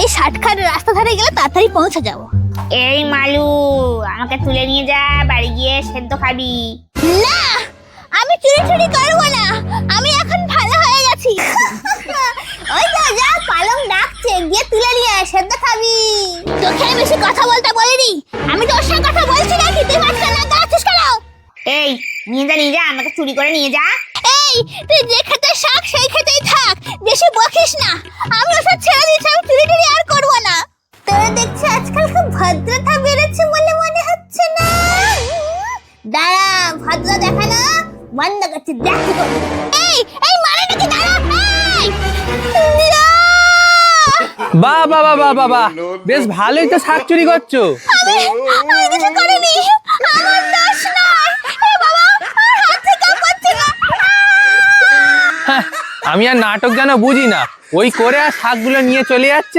এই শার্টখাট রাস্তা ধারে গেলে তাড়াতাড়ি পৌঁছে যাব। এই মালু আমাকে তুলে নিয়ে যা বাড়ি গিয়ে সেদ্ধ খাবি। না আমি চুরি চুরি করব না আমি এখন ভালো হয়ে গেছি। ওই তো যা পালং ডাকছে গিয়ে তুলে নিয়ে আয়, সেদ্ধ খাবি। তোকে আমি বেশি কথা বলতে বলিনি আমি তোর সঙ্গে কথা বলছি নাকি? তুই মাঝখানে না গাছিস কেন? এই নিয়ে যা নিয়ে যা আমাকে চুরি করে নিয়ে যা। এই তুই যে খেতে শাক সেই খেতেই থাক বেশি বকিস না। আমি আজকাল খুব ভদ্রতা বেড়েছে বলে মনে হচ্ছে না। দাঁড়া ভদ্র দেখানো বন্ধ করছি দেখ। এই এই মানে নাকি দাঁড়া বেশ ভালোই তো শাক চুরি করছ। হ্যাঁ, আমি আর নাটক যেন বুঝি না। ওই করে আর শাকগুলো নিয়ে চলে যাচ্ছে।